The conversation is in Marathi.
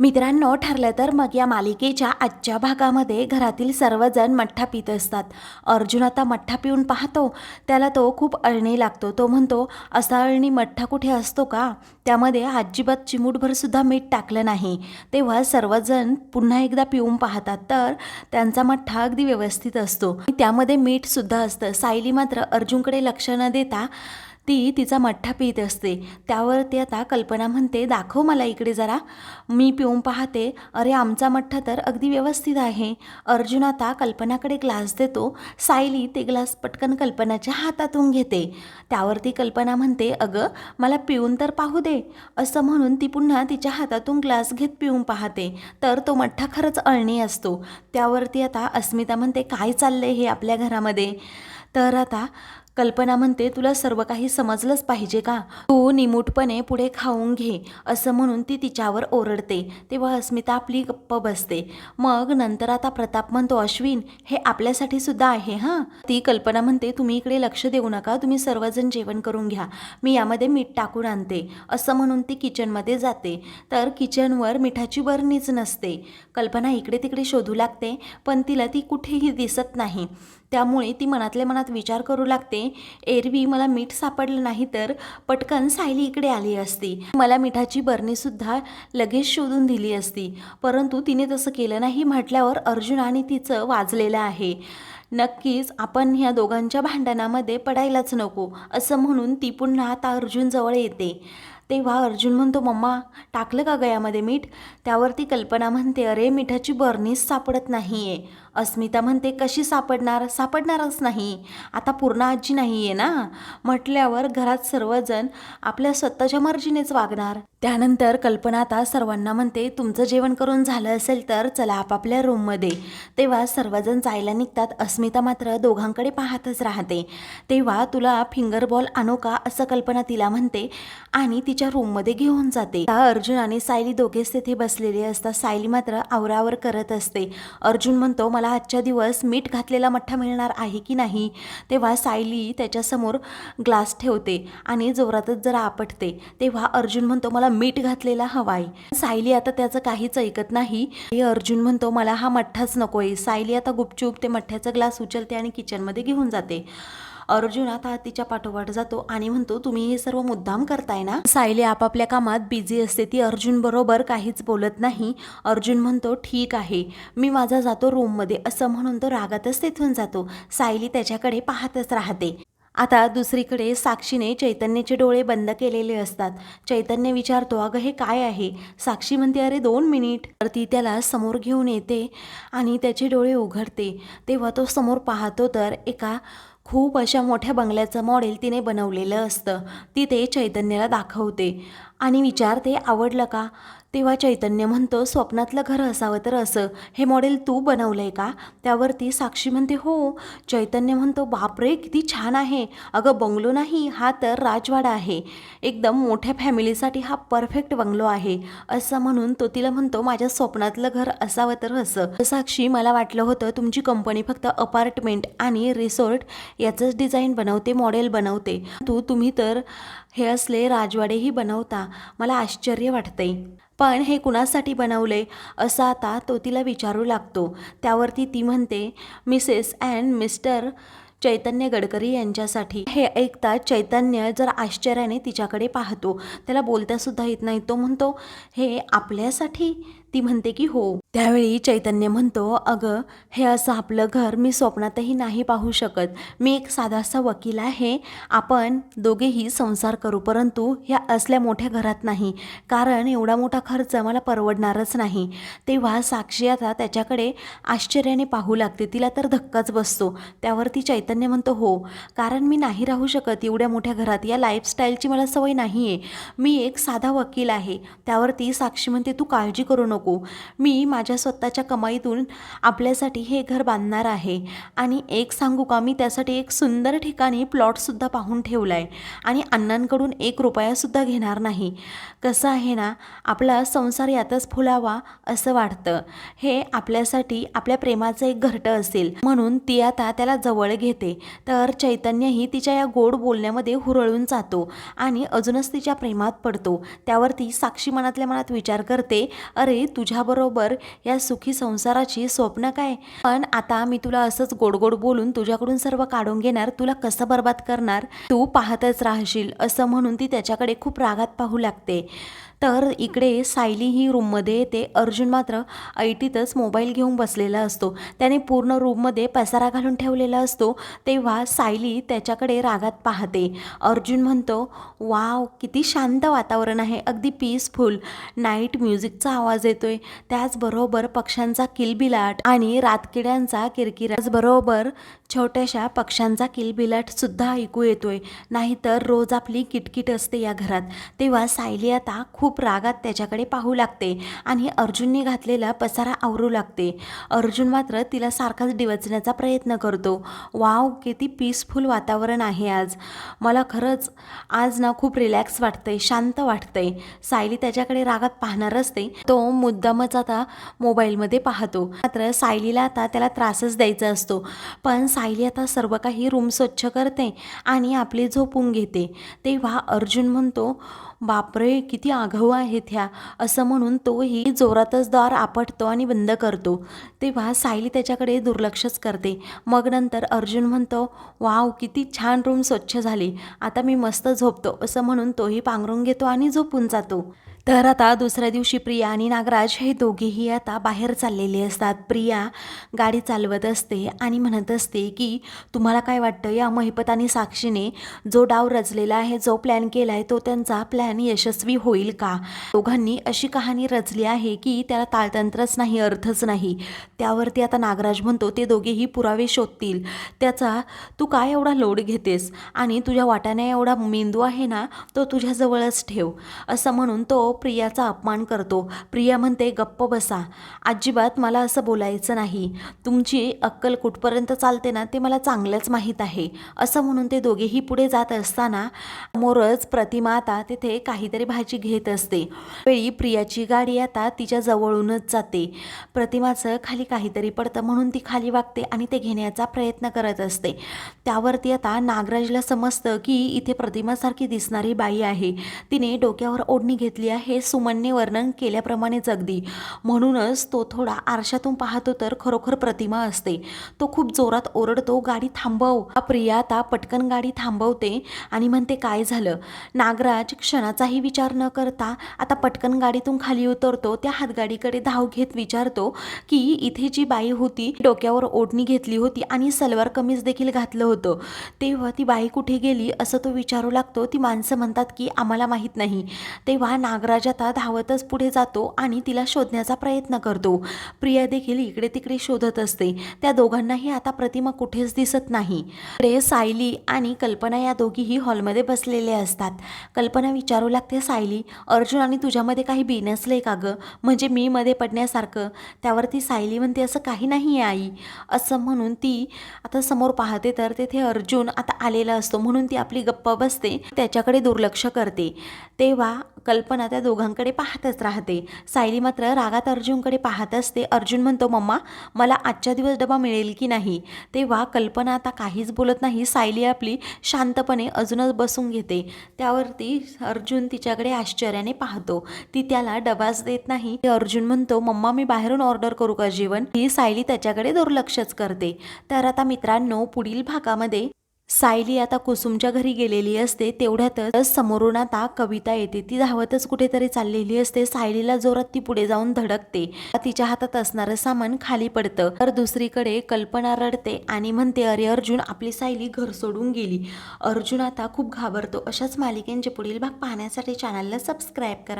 मित्रांनो ठरलं तर मग या मालिकेच्या आजच्या भागामध्ये घरातील सर्वजण मठ्ठा पित असतात. अर्जुन आता मठ्ठा पिऊन पाहतो. त्याला तो खूप अळणी लागतो. तो म्हणतो असा अळणी मठ्ठा कुठे असतो का? त्यामध्ये अजिबात चिमूटभरसुद्धा मीठ टाकलं नाही. तेव्हा सर्वजण पुन्हा एकदा पिऊन पाहतात. तर त्यांचा मठ्ठा अगदी व्यवस्थित असतो. त्यामध्ये मीठसुद्धा असतं. सायली मात्र अर्जुनकडे लक्ष न देता ती तिचा मठ्ठा पित असते. त्यावर ती आता कल्पना म्हणते दाखव मला इकडे जरा. मी पिऊन पाहते. अरे आमचा मठ्ठा तर अगदी व्यवस्थित आहे. अर्जुन आता कल्पनाकडे ग्लास देतो. सायली ते ग्लास पटकन कल्पनाच्या हातातून घेते. त्यावरती कल्पना म्हणते अगं मला पिऊन तर पाहू दे. असं म्हणून ती पुन्हा तिच्या हातातून ग्लास घेत पिऊन पाहते. तर तो मठ्ठा खरंच अळणी असतो. त्यावरती आता अस्मिता म्हणते काय चाललंय हे आपल्या घरामध्ये? तर आता कल्पना म्हणते तुला सर्व काही समजलंच पाहिजे का? तू निमूटपणे पुढे खाऊन घे असं म्हणून ती तिच्यावर ओरडते. तेव्हा अस्मिता आपली गप्प बसते. मग नंतर आता प्रताप म्हणतो अश्विन हे आपल्यासाठी सुद्धा आहे हां? ती कल्पना म्हणते तुम्ही इकडे लक्ष देऊ नका तुम्ही सर्वजण जेवण करून घ्या. मी यामध्ये मीठ टाकून आणते असं म्हणून ती किचनमध्ये जाते. तर किचनवर मिठाची बरणीच नसते. कल्पना इकडे तिकडे शोधू लागते पण तिला ती कुठेही दिसत नाही. त्यामुळे ती मनातल्या मनात विचार करू लागते एरवी मला मीठ सापडलं नाही तर? पटकन सायली इकडे आली असती. मला मिठाची बरणीसुद्धा लगेच शोधून दिली असती परंतु तिने तसं केलं नाही म्हटल्यावर अर्जुन आणि तिचं वाजलेलं आहे. नक्कीच आपण ह्या दोघांच्या भांडणामध्ये पडायलाच नको असं म्हणून ती पुन्हा आता अर्जुनजवळ येते. तेव्हा अर्जुन म्हणतो मम्मा टाकलं का गयामध्ये मीठ? त्यावरती कल्पना म्हणते अरे मिठाची बर्नीस सापडत नाही आहे अस्मिता म्हणते कशी सापडणार? सापडणारच नाही. आता पूर्ण आजी नाही आहे ना? म्हटल्यावर घरात सर्वजण आपल्या स्वतःच्या मर्जीनेच वागणार. त्यानंतर कल्पना आता सर्वांना म्हणते तुमचं जेवण करून झालं असेल तर चला आपापल्या रूममध्ये. तेव्हा सर्वजण जायला निघतात. अस्मिता मात्र दोघांकडे पाहतच राहते. तेव्हा तुला फिंगर बॉल आणू का? असं कल्पना तिला म्हणते आणि तिच्या रूममध्ये घेऊन जाते. अर्जुन आणि सायली दोघेच तेथे बसलेले असतात सायली मात्र आवरावर करत असते. अर्जुन म्हणतो मला आजच्या दिवस मीठ घातलेला मठ्ठा मिळणार आहे की नाही? तेव्हा सायली त्याच्यासमोर ग्लास ठेवते आणि जोरातच जरा आपटते. तेव्हा अर्जुन म्हणतो मला मीठ घातलेला हवाय सायली आता त्याचं काहीच ऐकत नाही. अर्जुन म्हणतो मला हा मठ्ठाच नकोय सायली आता गुपचूप ते मठ्ठ्याचा ग्लास उचलते आणि किचनमध्ये घेऊन जाते. अर्जुन आता तिच्या पाठोपाठ जातो आणि म्हणतो तुम्ही हे सर्व मुद्दाम करताय ना? सायली आपापल्या कामात बिझी असते. ती अर्जुन बरोबर काहीच बोलत नाही. अर्जुन म्हणतो ठीक आहे. मी माझा जातो रूममध्ये असं म्हणून तो रागातच तिथून जातो. सायली त्याच्याकडे पाहतच राहते. आता दुसरीकडे साक्षीने चैतन्याचे डोळे बंद केलेले असतात. चैतन्य विचारतो अगं हे काय आहे? साक्षी म्हणते अरे दोन मिनिट. तर ती त्याला समोर घेऊन येते आणि त्याचे डोळे उघडते. तेव्हा तो समोर पाहतो तर एका खूप अशा मोठ्या बंगल्याचं मॉडेल तिने बनवलेलं असतं. ती ते चैतन्याला दाखवते. आणि विचारते आवडलं का? तेव्हा चैतन्य म्हणतो स्वप्नातलं घर असावं तर असं. हे मॉडेल तू बनवलं आहे का त्यावरती साक्षी म्हणते हो. चैतन्य म्हणतो बापरे किती छान आहे. अगं बंगलो नाही हा तर राजवाडा आहे. एकदम मोठ्या फॅमिलीसाठी हा परफेक्ट बंगलो आहे. असं म्हणून तो तिला म्हणतो माझ्या स्वप्नातलं घर असावं तर असं. साक्षी मला वाटलं होतं तुमची कंपनी फक्त अपार्टमेंट आणि रिसॉर्ट याचंच डिझाईन बनवते मॉडेल बनवते. तू तुम्ही तर हे असले राजवाडेही बनवता. मला आश्चर्य वाटते पण हे कुणासाठी बनवले? असं आता तो तिला विचारू लागतो. त्यावरती ती म्हणते Mrs and Mr Chaitanya Gadkari यांच्यासाठी. हे ऐकता चैतन्य जर आश्चर्याने तिच्याकडे पाहतो. त्याला बोलतासुद्धा येत नाही. तो म्हणतो हे आपल्यासाठी ती म्हणते की हो. त्यावेळी चैतन्य म्हणतो अगं हे असं आपलं घर मी स्वप्नातही नाही पाहू शकत. मी एक साधासा वकील आहे. आपण दोघेही संसार करू परंतु ह्या असल्या मोठ्या घरात नाही. कारण एवढा मोठा खर्च मला परवडणारच नाही. तेव्हा साक्षी आता त्याच्याकडे आश्चर्याने पाहू लागते. तिला तर धक्काच बसतो. त्यावरती चैतन्य म्हणतो हो कारण मी नाही राहू शकत एवढ्या मोठ्या घरात. या लाईफस्टाईलची मला सवय नाही आहे मी एक साधा वकील आहे. त्यावरती साक्षी म्हणते तू काळजी करू नको. मी माझ्या स्वतःच्या कमाईतून आपल्यासाठी हे घर बांधणार आहे. आणि एक सांगू का मी त्यासाठी एक सुंदर ठिकाणी प्लॉटसुद्धा पाहून ठेवला आहे आणि अण्णांकडून एक रुपयासुद्धा घेणार नाही. कसं आहे ना आपला संसार यातच फुलावा असं वाटतं. हे आपल्यासाठी आपल्या प्रेमाचं एक घरटं असेल. म्हणून ती आता त्याला जवळ घेते. तर चैतन्यही तिच्या या गोड बोलण्यामध्ये हुरळून जातो आणि अजूनच तिच्या प्रेमात पडतो. त्यावर ती साक्षी मनातल्या मनात विचार करते अरे तुझ्याबरोबर या सुखी संसाराची स्वप्न काय? पण आता मी तुला असंच गोड गोड बोलून तुझ्याकडून सर्व काढून घेणार तुला कसं बर्बाद करणार? तू पाहतच राहशील असं म्हणून ती त्याच्याकडे खूप रागात पाहू लागते. तर इकडे सायली ही रूममध्ये येते अर्जुन मात्र ऐटीतच मोबाईल घेऊन बसलेला असतो. त्याने पूर्ण रूममध्ये पसारा घालून ठेवलेला असतो. तेव्हा सायली त्याच्याकडे रागात पाहते. अर्जुन म्हणतो वाव किती शांत वातावरण आहे. अगदी पीसफुल नाईट म्युझिकचा आवाज येतोय. त्याचबरोबर पक्ष्यांचा किलबिलाट आणि रातकिड्यांचा किरकिरा. छोट्याशा पक्ष्यांचा किलबिलाट सुद्धा ऐकू येतोय. नाहीतर रोज आपली किटकिट असते या घरात. तेव्हा सायली आता खूप खूप रागात त्याच्याकडे पाहू लागते आणि अर्जुनने घातलेला पसारा आवरू लागते. अर्जुन मात्र तिला सारखाच डिवचण्याचा प्रयत्न करतो. वाव किती पीसफुल वातावरण आहे आज. मला खरंच आज ना खूप रिलॅक्स वाटतंय शांत वाटतंय. सायली त्याच्याकडे रागात पाहणार असते. तो मुद्दामच आता मोबाईलमध्ये पाहतो. मात्र सायलीला आता त्याला त्रासच द्यायचा असतो. पण सायली आता सर्व काही रूम स्वच्छ करते आणि आपली झोपून घेते. तेव्हा अर्जुन म्हणतो बापरे किती आघाऊ आहेत ह्या. असं म्हणून तोही जोरातच दार आपटतो आणि बंद करतो. तेव्हा सायली त्याच्याकडे दुर्लक्षच करते. मग नंतर अर्जुन म्हणतो वाव किती छान रूम स्वच्छ झाली. आता मी मस्त झोपतो. असं म्हणून तोही पांघरून घेतो आणि झोपून जातो. तर आता दुसऱ्या दिवशी प्रिया आणि नागराज हे दोघेही आता बाहेर चाललेले असतात. प्रिया गाडी चालवत असते आणि म्हणत असते की तुम्हाला काय वाटतं या महिपत आणि साक्षीने जो डाव रचलेला आहे जो प्लॅन केला आहे तो त्यांचा प्लॅन यशस्वी होईल का? दोघांनी अशी कहाणी रचली आहे की त्याला ताळतंत्रच नाही अर्थच नाही. त्यावरती आता नागराज म्हणतो ते दोघेही पुरावे शोधतील. त्याचा तू काय एवढा लोड घेतेस? आणि तुझ्या वाट्याने एवढा मेंदू आहे ना तो तुझ्याजवळच ठेव. असं म्हणून तो प्रियाचा अपमान करतो. प्रिया म्हणते गप्प बसा. अजिबात मला असं बोलायचं नाही. तुमची अक्कल कुठपर्यंत चालते ना ते मला चांगलंच माहीत आहे. असं म्हणून ते दोघेही पुढे जात असताना समोरच प्रतिमा आता तिथे काहीतरी भाजी घेत असते. वेळी प्रियाची गाडी आता तिच्या जवळूनच जाते. प्रतिमाचं खाली काहीतरी पडतं म्हणून ती खाली वागते आणि ते घेण्याचा प्रयत्न करत असते. त्यावरती आता नागराजला समजतं की इथे प्रतिमासारखी दिसणारी बाई आहे. तिने डोक्यावर ओढणी घेतली आहे. हे सुमनने वर्णन केल्याप्रमाणेच अगदी. म्हणूनच तो थोडा आरशातून पाहतो तर खरोखर प्रतिमा असते. तो खूप जोरात ओरडतो गाडी थांबव. प्रिया आता पटकन गाडी थांबवते. आणि म्हणते काय झालं? नागराज क्षणाचाही विचार न करता आता पटकन गाडीतून खाली उतरतो. त्या हातगाडीकडे धाव घेत विचारतो की इथे जी बाई होती डोक्यावर ओढणी घेतली होती आणि सलवार कमीज देखील घातलं होतं. तेव्हा ती बाई कुठे गेली? असं तो विचारू लागतो. ती माणसं म्हणतात की आम्हाला माहीत नाही. तेव्हा नागराज आता धावतच पुढे जातो आणि तिला शोधण्याचा प्रयत्न करतो. प्रिया देखील इकडे तिकडे शोधत असते. त्या दोघांनाही आता प्रतिमा कुठेच दिसत नाही. इकडे सायली आणि कल्पना या दोघीही हॉलमध्ये बसलेले असतात. कल्पना विचारू लागते सायली अर्जुन आणि तुझ्यामध्ये काही बिनसलंय का गं? म्हणजे मी मध्ये पडण्यासारखं. त्यावरती सायली म्हणते असं काही नाही आहे आई. असं म्हणून ती आता समोर पाहते तर तेथे अर्जुन आता आलेला असतो. म्हणून ती आपली गप्प बसते. त्याच्याकडे दुर्लक्ष करते. तेव्हा कल्पना त्या दोघांकडे पाहतच राहते. सायली मात्र रागात अर्जुनकडे पाहत असते. अर्जुन म्हणतो मम्मा मला आजच्या दिवस डबा मिळेल की नाही? तेव्हा कल्पना आता काहीच बोलत नाही. सायली आपली शांतपणे अजूनच बसून घेते. त्यावरती अर्जुन तिच्याकडे आश्चर्याने पाहतो. ती त्याला डबाच देत नाही. ते अर्जुन म्हणतो मम्मा मी बाहेरून ऑर्डर करू का जेवण? ही सायली त्याच्याकडे दुर्लक्षच करते. तर आता मित्रांनो पुढील भागामध्ये सायली आता कुसुमच्या घरी गेलेली असते तेवढ्यातच समोरून आता कविता येते. ती धावतच कुठेतरी चाललेली असते. सायलीला जोरात ती पुढे जाऊन धडकते. तिच्या हातात असणारं सामान खाली पडतं. तर दुसरीकडे कल्पना रडते आणि म्हणते अरे अर्जुन आपली सायली घर सोडून गेली. अर्जुन आता खूप घाबरतो. अशाच मालिकेंचे पुढील भाग पाहण्यासाठी चॅनलला सबस्क्राईब करा.